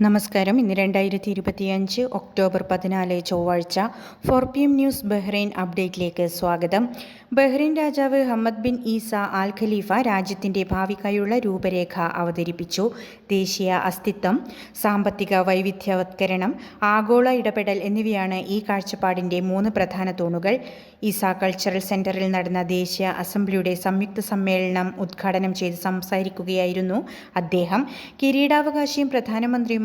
നമസ്കാരം. ഇന്ന് രണ്ടായിരത്തി ഇരുപത്തിയഞ്ച് ഒക്ടോബർ പതിനാല് ചൊവ്വാഴ്ച four P M news Bahrain അപ്ഡേറ്റിലേക്ക് സ്വാഗതം. ബഹ്റൈൻ രാജാവ് Hamad bin Isa Al Khalifa രാജ്യത്തിന്റെ ഭാവിക്കായുള്ള രൂപരേഖ അവതരിപ്പിച്ചു. ദേശീയ അസ്തിത്വം സാമ്പത്തിക വൈവിധ്യവത്കരണം ആഗോള ഇടപെടൽ എന്നിവയാണ് ഈ കാഴ്ചപ്പാടിന്റെ മൂന്ന് പ്രധാന തൂണുകൾ. ഈസ കൾച്ചറൽ സെന്ററിൽ നടന്ന ദേശീയ അസംബ്ലിയുടെ സംയുക്ത സമ്മേളനം ഉദ്ഘാടനം ചെയ്ത് സംസാരിക്കുകയായിരുന്നു അദ്ദേഹം. കിരീടാവകാശിയും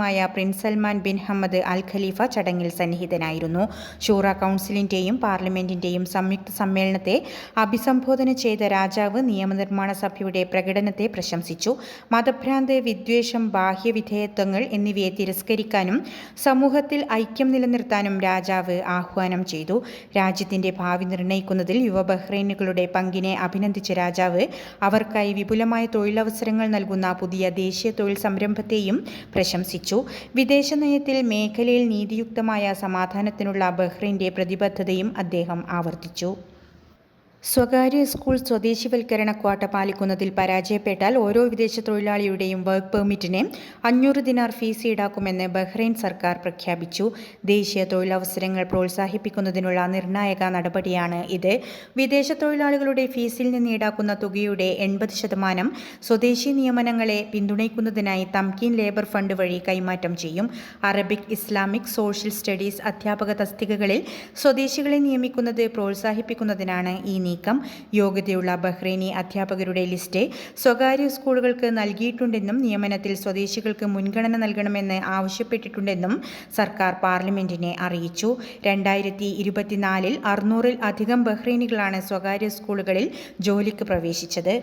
പ്രധാനമന്ത്രിയുമായ prince Salman bin Hamad Al Khalifa ചടങ്ങിൽ സന്നിഹിതനായിരുന്നു. ഷൂറ കൗൺസിലിന്റെയും പാർലമെന്റിന്റെയും സംയുക്ത സമ്മേളനത്തെ അഭിസംബോധന ചെയ്ത രാജാവ് നിയമനിർമ്മാണ സഭയുടെ പ്രകടനത്തെ പ്രശംസിച്ചു. മതഭ്രാന്ത് വിദ്വേഷം ബാഹ്യവിധേയത്വങ്ങൾ എന്നിവയെ തിരസ്കരിക്കാനും സമൂഹത്തിൽ ഐക്യം നിലനിർത്താനും രാജാവ് ആഹ്വാനം ചെയ്തു. രാജ്യത്തിന്റെ ഭാവി നിർണയിക്കുന്നതിൽ യുവ ബഹ്റൈനുകളുടെ പങ്കിനെ അഭിനന്ദിച്ച രാജാവ് അവർക്കായി വിപുലമായ തൊഴിലവസരങ്ങൾ നൽകുന്ന പുതിയ ദേശീയ തൊഴിൽ സംരംഭത്തെയും പ്രശംസിച്ചു. വിദേശ നയത്തിൽ മേഖലയിൽ നീതിയുക്തമായ സമാധാനത്തിനുള്ള ബഹ്റൈന്റെ പ്രതിബദ്ധതയും അദ്ദേഹം ആവർത്തിച്ചു. സ്വകാര്യ സ്കൂൾ സ്വദേശിവൽക്കരണ ക്വാട്ട പാലിക്കുന്നതിൽ പരാജയപ്പെട്ടാൽ ഓരോ വിദേശ തൊഴിലാളിയുടെയും വർക്ക് പെർമിറ്റിന് അഞ്ഞൂറ് ദിനാർ ഫീസ് ഈടാക്കുമെന്ന് ബഹ്റൈൻ സർക്കാർ പ്രഖ്യാപിച്ചു. ദേശീയ തൊഴിലവസരങ്ങൾ പ്രോത്സാഹിപ്പിക്കുന്നതിനുള്ള നിർണായക നടപടിയാണ് ഇത്. വിദേശ തൊഴിലാളികളുടെ ഫീസിൽ നിന്ന് ഈടാക്കുന്ന തുകയുടെ എൺപത് ശതമാനം സ്വദേശി നിയമനങ്ങളെ പിന്തുണയ്ക്കുന്നതിനായി തംകീൻ ലേബർ ഫണ്ട് വഴി കൈമാറ്റം ചെയ്യും. അറബിക് ഇസ്ലാമിക് സോഷ്യൽ സ്റ്റഡീസ് അധ്യാപക തസ്തികകളിൽ സ്വദേശികളെ നിയമിക്കുന്നത് പ്രോത്സാഹിപ്പിക്കുന്നതിനാണ് ഈ നീക്കം. യോഗ്യതയുള്ള ബഹ്റൈനി അധ്യാപകരുടെ ലിസ്റ്റ് സ്വകാര്യ സ്കൂളുകൾക്ക് നൽകിയിട്ടുണ്ടെന്നും നിയമനത്തിൽ സ്വദേശികൾക്ക് മുൻഗണന നൽകണമെന്ന് ആവശ്യപ്പെട്ടിട്ടുണ്ടെന്നും സർക്കാർ പാർലമെന്റിനെ അറിയിച്ചു. രണ്ടായിരത്തി ഇരുപത്തിനാലിൽ അറുന്നൂറിൽ അധികം ബഹ്റൈനികളാണ് സ്വകാര്യ സ്കൂളുകളിൽ ജോലിക്ക് പ്രവേശിച്ചത്.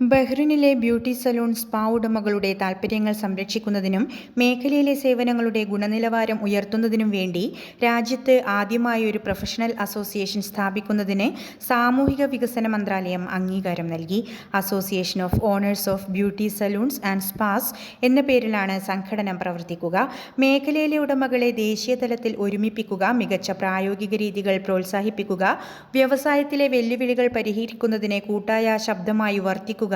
ബഹ്റിനിലെ ബ്യൂട്ടി സലൂൺ സ്പാ ഉടമകളുടെ താൽപ്പര്യങ്ങൾ സംരക്ഷിക്കുന്നതിനും മേഖലയിലെ സേവനങ്ങളുടെ ഗുണനിലവാരം ഉയർത്തുന്നതിനും വേണ്ടി രാജ്യത്ത് ആദ്യമായി ഒരു പ്രൊഫഷണൽ അസോസിയേഷൻ സ്ഥാപിക്കുന്നതിന് സാമൂഹിക വികസന മന്ത്രാലയം അംഗീകാരം നൽകി. Association of owners of beauty salons and spas എന്ന പേരിലാണ് സംഘടന പ്രവർത്തിക്കുക. മേഖലയിലെ ഉടമകളെ ദേശീയ തലത്തിൽ ഒരുമിപ്പിക്കുക മികച്ച പ്രായോഗിക രീതികൾ പ്രോത്സാഹിപ്പിക്കുക വ്യവസായത്തിലെ വെല്ലുവിളികൾ പരിഹരിക്കുന്നതിന് കൂട്ടായ ശബ്ദമായി വർത്തിക്കുക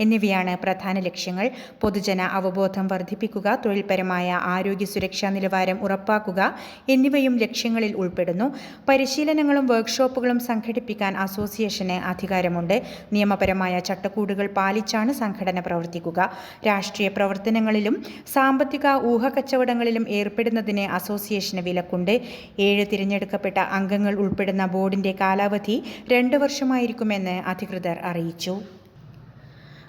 എന്നിവയാണ് പ്രധാന ലക്ഷ്യങ്ങൾ. പൊതുജന അവബോധം വർദ്ധിപ്പിക്കുക. തൊഴിൽപരമായ ആരോഗ്യ സുരക്ഷാ നിലവാരം ഉറപ്പാക്കുക. എന്നിവയും ലക്ഷ്യങ്ങളിൽ ഉൾപ്പെടുന്നു. പരിശീലനങ്ങളും വർക്ക്ഷോപ്പുകളും സംഘടിപ്പിക്കാൻ അസോസിയേഷന് അധികാരമുണ്ട്. നിയമപരമായ ചട്ടക്കൂടുകൾ പാലിച്ചാണ് സംഘടന പ്രവർത്തിക്കുക. രാഷ്ട്രീയ പ്രവർത്തനങ്ങളിലും സാമ്പത്തിക ഊഹക്കച്ചവടങ്ങളിലും ഏർപ്പെടുന്നതിന് അസോസിയേഷന് വിലക്കുണ്ട്. ഏഴ് തിരഞ്ഞെടുക്കപ്പെട്ട അംഗങ്ങൾ ഉൾപ്പെടുന്ന ബോർഡിന്റെ കാലാവധി രണ്ട് വർഷമായിരിക്കുമെന്ന് അധികൃതർ അറിയിച്ചു.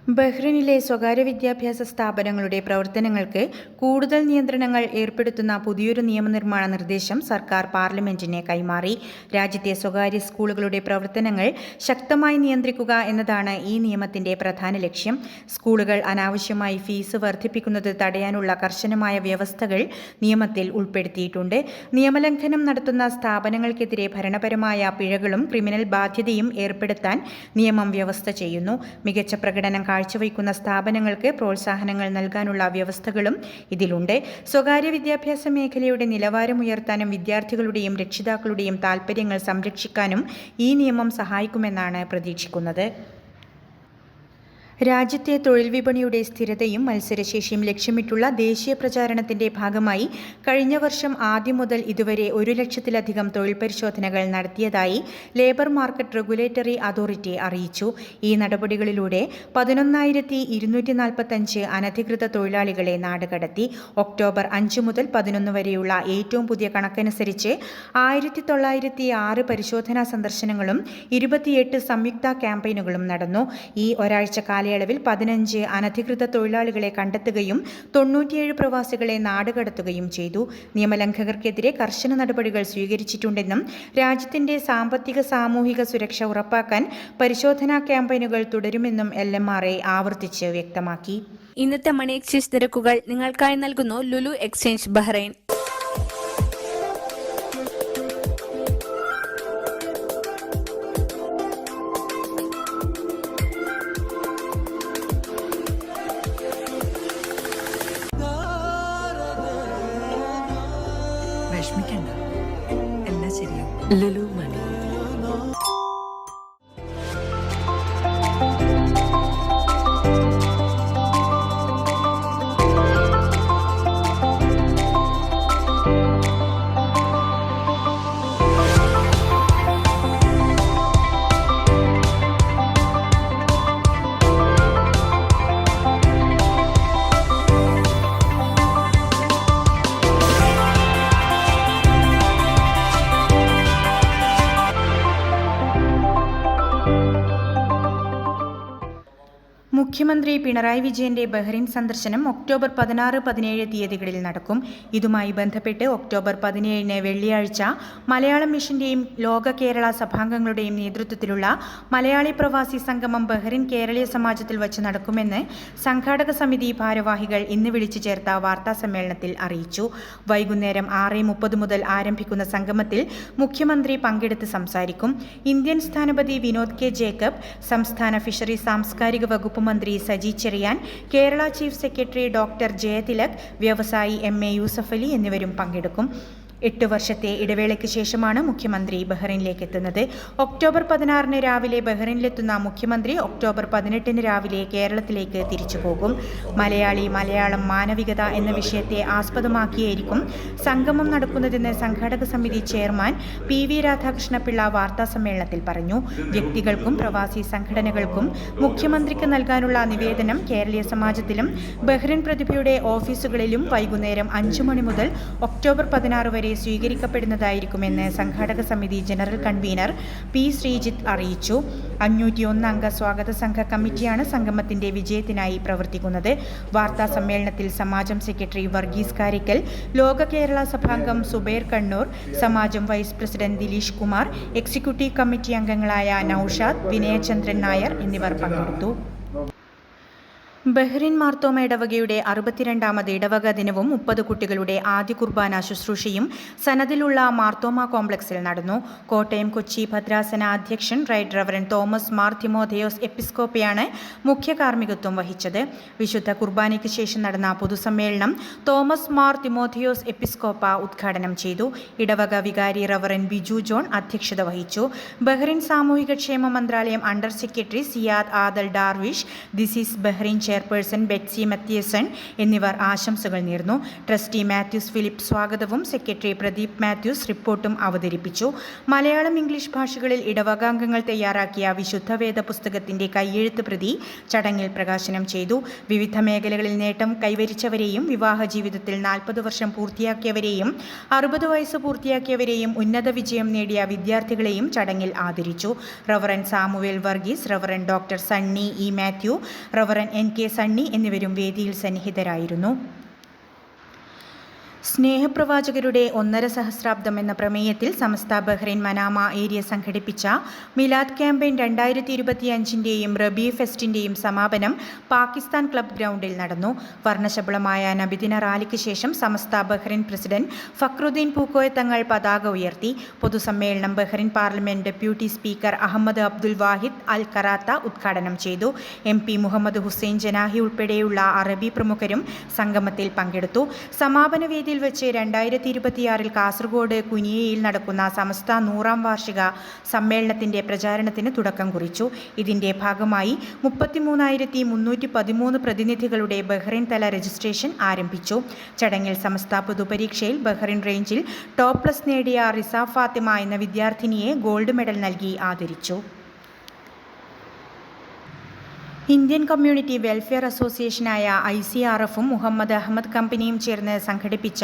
ബഹ്റിനിലെ സ്വകാര്യ വിദ്യാഭ്യാസ സ്ഥാപനങ്ങളുടെ പ്രവർത്തനങ്ങൾക്ക് കൂടുതൽ നിയന്ത്രണങ്ങൾ ഏർപ്പെടുത്തുന്ന പുതിയൊരു നിയമനിർമ്മാണ നിർദ്ദേശം സർക്കാർ പാർലമെന്റിന് കൈമാറി. രാജ്യത്തെ സ്വകാര്യ സ്കൂളുകളുടെ പ്രവർത്തനങ്ങൾ ശക്തമായി നിയന്ത്രിക്കുക എന്നതാണ് ഈ നിയമത്തിന്റെ പ്രധാന ലക്ഷ്യം. സ്കൂളുകൾ അനാവശ്യമായി ഫീസ് വർദ്ധിപ്പിക്കുന്നത് തടയാനുള്ള കർശനമായ വ്യവസ്ഥകൾ നിയമത്തിൽ ഉൾപ്പെടുത്തിയിട്ടുണ്ട്. നിയമലംഘനം നടത്തുന്ന സ്ഥാപനങ്ങൾക്കെതിരെ ഭരണപരമായ പിഴകളും ക്രിമിനൽ ബാധ്യതയും ഏർപ്പെടുത്താൻ നിയമം വ്യവസ്ഥ ചെയ്യുന്നു. മികച്ച പ്രകടനം കാഴ്ചവയ്ക്കുന്ന സ്ഥാപനങ്ങൾക്ക് പ്രോത്സാഹനങ്ങൾ നൽകാനുള്ള വ്യവസ്ഥകളും ഇതിലുണ്ട്. സ്വകാര്യ വിദ്യാഭ്യാസ മേഖലയുടെ നിലവാരം ഉയർത്താനും വിദ്യാർത്ഥികളുടെയും രക്ഷിതാക്കളുടെയും താൽപ്പര്യങ്ങൾ സംരക്ഷിക്കാനും ഈ നിയമം സഹായിക്കുമെന്നാണ് പ്രതീക്ഷിക്കുന്നത്. രാജ്യത്തെ തൊഴിൽ വിപണിയുടെ സ്ഥിരതയും മത്സരശേഷിയും ലക്ഷ്യമിട്ടുള്ള ദേശീയ പ്രചാരണത്തിന്റെ ഭാഗമായി കഴിഞ്ഞ വർഷം ആദ്യം മുതൽ ഇതുവരെ ഒരു ലക്ഷത്തിലധികം തൊഴിൽ പരിശോധനകൾ നടത്തിയതായി ലേബർ മാർക്കറ്റ് റെഗുലേറ്ററി അതോറിറ്റി അറിയിച്ചു. ഈ നടപടികളിലൂടെ പതിനൊന്നായിരത്തി ഇരുന്നൂറ്റി നാൽപ്പത്തഞ്ച് അനധികൃത തൊഴിലാളികളെ നാടുകടത്തി. ഒക്ടോബർ അഞ്ച് മുതൽ പതിനൊന്ന് വരെയുള്ള ഏറ്റവും പുതിയ കണക്കനുസരിച്ച് ആയിരത്തി തൊള്ളായിരത്തി ആറ് പരിശോധനാ സന്ദർശനങ്ങളും ഇരുപത്തിയെട്ട് സംയുക്ത ക്യാമ്പയിനുകളും നടന്നു. ഈ ഒരാഴ്ച കാലയളവിൽ പതിനഞ്ച് അനധികൃത തൊഴിലാളികളെ കണ്ടെത്തുകയും തൊണ്ണൂറ്റിയേഴ് പ്രവാസികളെ നാടുകടത്തുകയും ചെയ്തു. നിയമലംഘകർക്കെതിരെ കർശന നടപടികൾ സ്വീകരിച്ചിട്ടുണ്ടെന്നും രാജ്യത്തിന്റെ സാമ്പത്തിക സാമൂഹിക സുരക്ഷ ഉറപ്പാക്കാൻ പരിശോധനാ ക്യാമ്പയിനുകൾ തുടരുമെന്നും എൽ എം ആർ എ ആവർത്തിച്ച് വ്യക്തമാക്കി. ഇന്നത്തെ മണി എക്സ്ചേഞ്ച് നിരക്കുകൾ നിങ്ങൾക്കായി നൽകുന്നു ലുലു എക്സ്ചേഞ്ച് ബഹ്റൈൻ. വിഷമിക്കണ്ട. എല്ലാം ശരിയാണ് ലലു മണി. മുഖ്യമന്ത്രി പിണറായി വിജയന്റെ ബഹ്റിൻ സന്ദർശനം ഒക്ടോബർ പതിനാറ് പതിനേഴ് തീയതികളിൽ നടക്കും. ഇതുമായി ബന്ധപ്പെട്ട് ഒക്ടോബർ പതിനേഴിന് വെള്ളിയാഴ്ച മലയാളം മിഷന്റെയും ലോക കേരള സഭാംഗങ്ങളുടെയും നേതൃത്വത്തിലുള്ള മലയാളി പ്രവാസി സംഗമം ബഹ്റിൻ കേരളീയ സമാജത്തിൽ വച്ച് നടക്കുമെന്ന് സംഘാടക സമിതി ഭാരവാഹികൾ ഇന്ന് വിളിച്ചു ചേർത്ത വാർത്താ സമ്മേളനത്തിൽ അറിയിച്ചു. വൈകുന്നേരം ആറ് മുപ്പത് മുതൽ ആരംഭിക്കുന്ന സംഗമത്തിൽ മുഖ്യമന്ത്രി പങ്കെടുത്ത് സംസാരിക്കും. ഇന്ത്യൻ സ്ഥാനപതി വിനോദ് കെ ജേക്കബ് സംസ്ഥാന ഫിഷറി സാംസ്കാരിക വകുപ്പ് മന്ത്രി Saji Cherian Kerala chief secretary doctor Jayathilak വ്യവസായി എം എ യൂസഫലി എന്നിവരും പങ്കെടുക്കും. എട്ട് വർഷത്തെ ഇടവേളയ്ക്ക് ശേഷമാണ് മുഖ്യമന്ത്രി ബഹ്റൈനിലേക്ക് എത്തുന്നത് ഒക്ടോബർ പതിനാറിന് രാവിലെ ബഹ്റൈനിലെത്തുന്ന മുഖ്യമന്ത്രി ഒക്ടോബർ പതിനെട്ടിന് രാവിലെ കേരളത്തിലേക്ക് തിരിച്ചു പോകും. മലയാളി മലയാളം മാനവികത എന്ന വിഷയത്തെ ആസ്പദമാക്കിയായിരിക്കും സംഗമം നടക്കുന്നതെന്ന് സംഘാടക സമിതി ചെയർമാൻ പി വി രാധാകൃഷ്ണപിള്ള വാർത്താ സമ്മേളനത്തിൽ പറഞ്ഞു. വ്യക്തികൾക്കും പ്രവാസി സംഘടനകൾക്കും മുഖ്യമന്ത്രിക്ക് നൽകാനുള്ള നിവേദനം കേരളീയ സമാജത്തിലും ബഹ്റൈൻ പ്രതിഭയുടെ ഓഫീസുകളിലും വൈകുന്നേരം അഞ്ചു മണി മുതൽ ഒക്ടോബർ പതിനാറ് വരെ സ്വീകരിക്കപ്പെടുന്നതായിരിക്കുമെന്ന് സംഘാടക സമിതി ജനറൽ കൺവീനർ പി ശ്രീജിത്ത് അറിയിച്ചു. അഞ്ഞൂറ്റിയൊന്ന് അംഗ സ്വാഗത സംഘ കമ്മിറ്റിയാണ് സംഗമത്തിന്റെ വിജയത്തിനായി പ്രവർത്തിക്കുന്നത്. വാർത്താ സമ്മേളനത്തിൽ സമാജം സെക്രട്ടറി വർഗീസ് കാരിക്കൽ ലോക കേരള സഭാംഗം സുബൈർ കണ്ണൂർ സമാജം vice president Dileesh Kumar executive committee അംഗങ്ങളായ നൌഷാദ് വിനയചന്ദ്രൻ നായർ എന്നിവർ പങ്കെടുത്തു. ബഹ്റിൻ മാർത്തോമ ഇടവകയുടെ അറുപത്തിരണ്ടാമത് ഇടവക ദിനവും മുപ്പത് കുട്ടികളുടെ ആദ്യ കുർബാന ശുശ്രൂഷയും സനദിലുള്ള മാർത്തോമ കോംപ്ലക്സിൽ നടന്നു. കോട്ടയം കൊച്ചി ഭദ്രാസന അധ്യക്ഷൻ റൈറ്റ് റവറൻ തോമസ് മാർ തിമോഥെയോസ് എപ്പിസ്കോപ്പയാണ് മുഖ്യ കാർമ്മികത്വം വഹിച്ചത്. വിശുദ്ധ കുർബാനയ്ക്ക് ശേഷം നടന്ന പൊതുസമ്മേളനം തോമസ് മാർ തിമോഥെയോസ് എപ്പിസ്കോപ്പ ഉദ്ഘാടനം ചെയ്തു. ഇടവക വികാരി റവറൻ ബിജു ജോൺ അധ്യക്ഷത വഹിച്ചു. ബഹ്റിൻ സാമൂഹിക ക്ഷേമ മന്ത്രാലയം under secretary Ziyad Adel Darwish. This is Bahrain chairperson Betsy Mathieson എന്നിവർ ആശംസകൾ നേർന്നു. ട്രസ്റ്റി മാത്യൂസ് ഫിലിപ്പ് സ്വാഗതവും സെക്രട്ടറി പ്രദീപ് മാത്യൂസ് റിപ്പോർട്ടും അവതരിപ്പിച്ചു. മലയാളം ഇംഗ്ലീഷ് ഭാഷകളിൽ ഇടവകാംഗങ്ങൾ തയ്യാറാക്കിയ വിശുദ്ധവേദ പുസ്തകത്തിന്റെ കയ്യെഴുത്ത് പ്രതി ചടങ്ങിൽ പ്രകാശനം ചെയ്തു. വിവിധ മേഖലകളിൽ നേട്ടം കൈവരിച്ചവരെയും വിവാഹ ജീവിതത്തിൽ നാൽപ്പത് വർഷം പൂർത്തിയാക്കിയവരെയും അറുപത് വയസ്സ് പൂർത്തിയാക്കിയവരെയും ഉന്നത വിജയം നേടിയ വിദ്യാർത്ഥികളെയും ചടങ്ങിൽ ആദരിച്ചു. Reverend Samuel Varghese reverend doctor Sunny E Mathew reverend N K Sunny എന്നിവരും വേദിയിൽ സന്നിഹിതരായിരുന്നു സ്നേഹപ്രവാചകരുടെ ഒന്നര സഹസ്രാബ്ദം എന്ന പ്രമേയത്തിൽ സമസ്ത ബഹ്റൈൻ മനാമ ഏരിയ സംഘടിപ്പിച്ച മിലാദ് ക്യാമ്പയിൻ രണ്ടായിരത്തി ഇരുപത്തിയഞ്ചിന്റെയും റബി ഫെസ്റ്റിന്റെയും സമാപനം പാകിസ്ഥാൻ ക്ലബ് ഗ്രൗണ്ടിൽ നടന്നു. വർണശബളമായ നബിദിന റാലിക്ക് ശേഷം സമസ്ത ബഹ്റൈൻ പ്രസിഡന്റ് ഫക്രുദ്ദീൻ പൂക്കോയ തങ്ങൾ പതാക ഉയർത്തി. പൊതുസമ്മേളനം Bahrain parliament deputy speaker Ahmed Abdul Wahid Al Qarata ഉദ്ഘാടനം ചെയ്തു. M P Mohammed Hussain Janahi ഉൾപ്പെടെയുള്ള അറബി പ്രമുഖരും സംഗമത്തിൽ പങ്കെടുത്തു. സമാപന വേദിയിൽ വെച്ച് രണ്ടായിരത്തി ഇരുപത്തിയാറിൽ കാസർഗോഡ് കുനിയയിൽ നടക്കുന്ന സമസ്ത നൂറാം വാർഷിക സമ്മേളനത്തിന്റെ പ്രചാരണത്തിന് തുടക്കം കുറിച്ചു. ഇതിന്റെ ഭാഗമായി മുപ്പത്തിമൂന്നായിരത്തി മുന്നൂറ്റി പതിമൂന്ന് പ്രതിനിധികളുടെ ബഹ്റൈൻ തല രജിസ്ട്രേഷൻ ആരംഭിച്ചു. ചടങ്ങിൽ സമസ്ത പൊതുപരീക്ഷയിൽ ബഹ്റൈൻ റേഞ്ചിൽ ടോപ്പ് പ്ലസ് നേടിയ റിസ ഫാത്തിമ എന്ന വിദ്യാർത്ഥിനിയെ ഗോൾഡ് മെഡൽ നൽകി ആദരിച്ചു. ഇന്ത്യൻ കമ്മ്യൂണിറ്റി വെൽഫെയർ അസോസിയേഷനായ ഐ സി ആർ എഫും മുഹമ്മദ് അഹമ്മദ് കമ്പനിയും ചേർന്ന് സംഘടിപ്പിച്ച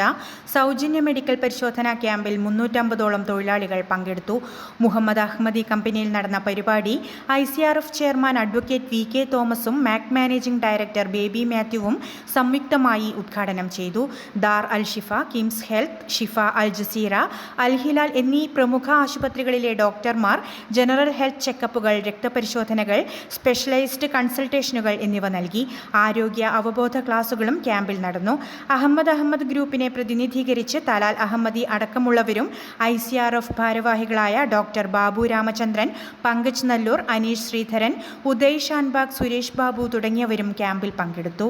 സൗജന്യ മെഡിക്കൽ പരിശോധനാ ക്യാമ്പിൽ മുന്നൂറ്റമ്പതോളം തൊഴിലാളികൾ പങ്കെടുത്തു. മുഹമ്മദ് അഹമ്മദി കമ്പനിയിൽ നടന്ന പരിപാടി I C R F chairman advocate V K തോമസും മാക് മാനേജിംഗ് ഡയറക്ടർ ബേബി മാത്യുവും സംയുക്തമായി ഉദ്ഘാടനം ചെയ്തു. Dar Al Shifa KIMS health Shifa Al Jazeera Al Hilal എന്നീ പ്രമുഖ ആശുപത്രികളിലെ ഡോക്ടർമാർ ജനറൽ ഹെൽത്ത് ചെക്കപ്പുകൾ രക്തപരിശോധനകൾ സ്പെഷ്യലൈസ്ഡ് കൺസൾട്ടേഷനുകൾ എന്നിവ നൽകി ആരോഗ്യ അവബോധ ക്ലാസുകളും ക്യാമ്പിൽ നടന്നു. അഹമ്മദ് അഹമ്മദ് ഗ്രൂപ്പിനെ പ്രതിനിധീകരിച്ച് തലാൽ അഹമ്മദി അടക്കമുള്ളവരും ഐ സി ആർ എഫ് ഭാരവാഹികളായ ഡോക്ടർ ബാബു രാമചന്ദ്രൻ പങ്കജ് നല്ലൂർ അനീഷ് ശ്രീധരൻ ഉദയ് ഷാൻബാഗ് സുരേഷ് ബാബു തുടങ്ങിയവരും ക്യാമ്പിൽ പങ്കെടുത്തു.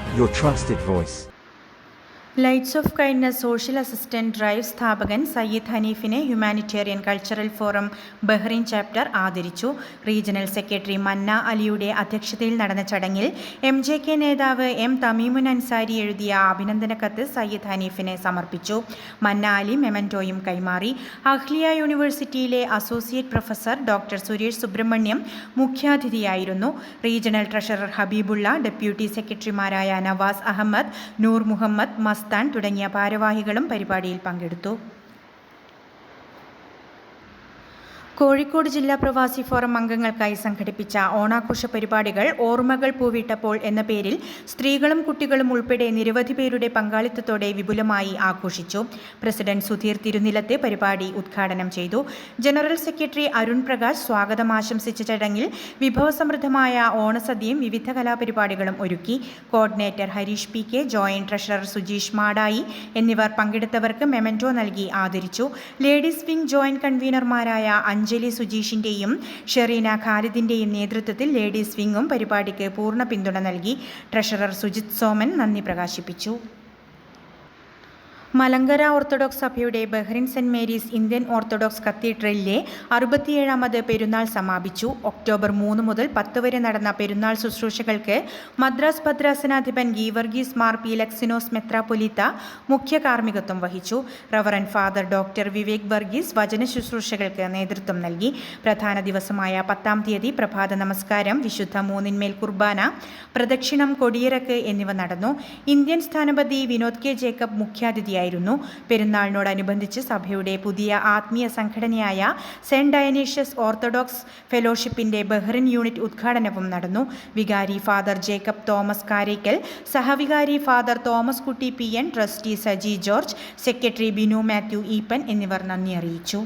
your trusted voice. Lights of kindness social assistant drive സ്ഥാപകൻ Sayyid ഹനീഫിനെ humanitarian cultural forum Bahrain chapter ആദരിച്ചു. റീജിയണൽ സെക്രട്ടറി മന്ന അലിയുടെ അധ്യക്ഷതയിൽ നടന്ന ചടങ്ങിൽ എം ജെ കെ നേതാവ് എം തമീമുൻ അൻസാരി എഴുതിയ അഭിനന്ദന കത്ത് സയ്യിദ് ഹനീഫിനെ സമർപ്പിച്ചു. മന്ന അലി മെമന്റോയും കൈമാറി. അഹ്ലിയ യൂണിവേഴ്സിറ്റിയിലെ associate professor doctor Suresh Subrahmanyam മുഖ്യാതിഥിയായിരുന്നു. Regional treasurer Habeebulla deputy സെക്രട്ടറിമാരായ നവാസ് അഹമ്മദ് നൂർ മുഹമ്മദ് മസ്താൻ തുടങ്ങിയ ഭാരവാഹികളും പരിപാടിയിൽ പങ്കെടുത്തു കോഴിക്കോട് ജില്ലാ പ്രവാസി ഫോറം അംഗങ്ങൾക്കായി സംഘടിപ്പിച്ച ഓണാഘോഷ പരിപാടികൾ ഓർമ്മകൾ പൂവിട്ടപ്പോൾ എന്ന പേരിൽ സ്ത്രീകളും കുട്ടികളും ഉൾപ്പെടെ നിരവധി പേരുടെ പങ്കാളിത്തത്തോടെ വിപുലമായി ആഘോഷിച്ചു. പ്രസിഡന്റ് സുധീർ തിരുനിലത്തെ പരിപാടി ഉദ്ഘാടനം ചെയ്തു. ജനറൽ സെക്രട്ടറി അരുൺ പ്രകാശ് സ്വാഗതം ആശംസിച്ച ചടങ്ങിൽ വിഭവസമൃദ്ധമായ ഓണസദ്യയും വിവിധ കലാപരിപാടികളും ഒരുക്കി. Coordinator Hareesh P K joint treasurer Sujeesh Madayi എന്നിവർ പങ്കെടുത്തവർക്ക് മെമന്റോ നൽകി ആദരിച്ചു. ലേഡീസ് വിംഗ് ജോയിന്റ് കൺവീനർമാരായ അഞ്ജലി സുജീഷിന്റെയും ഷെറീന ഖാലിദിന്റെയും നേതൃത്വത്തിൽ ലേഡീസ് വിങ്ങും പരിപാടിക്ക് പൂർണ പിന്തുണ നൽകി ട്രഷറർ സുജിത് സോമൻ നന്ദി പ്രകാശിപ്പിച്ചു. മലങ്കര ഓർത്തഡോക്സ് സഭയുടെ Bahrain saint Mary's Indian orthodox കത്തീഡ്രലിലെ അറുപത്തിയേഴാമത് പെരുന്നാൾ സമാപിച്ചു. ഒക്ടോബർ മൂന്ന് മുതൽ പത്ത് വരെ നടന്ന പെരുന്നാൾ ശുശ്രൂഷകൾക്ക് മദ്രാസ് ഭദ്രാസനാധിപൻ ഗീവർഗീസ് മാർ പീലക്സിനോസ് മെത്രാപൊലീത്ത മുഖ്യ കാർമ്മികത്വം വഹിച്ചു. Reverend father doctor Vivek Varghese വചന ശുശ്രൂഷകൾക്ക് നേതൃത്വം നൽകി. പ്രധാന ദിവസമായ പത്താം തീയതി പ്രഭാത നമസ്കാരം വിശുദ്ധ മൂന്നിന്മേൽ കുർബാന പ്രദക്ഷിണം കൊടിയിറക്ക് എന്നിവ നടന്നു. ഇന്ത്യൻ സ്ഥാനപതി വിനോദ് കെ ജേക്കബ് മുഖ്യാതിഥിയായിരുന്നു പെരുന്നാളിനോടനുബന്ധിച്ച് സഭയുടെ പുതിയ ആത്മീയ സംഘടനയായ സെന്റ് ഡയനേഷ്യസ് ഓർത്തഡോക്സ് ഫെലോഷിപ്പിന്റെ ബഹ്റിൻ യൂണിറ്റ് ഉദ്ഘാടനവും നടന്നു. വികാരി father Jacob Thomas Karekkal സഹവികാരി father Thomas Kutty P N trustee Saji George secretary Binu Mathew Eapen എന്നിവർ നന്ദി അറിയിച്ചു.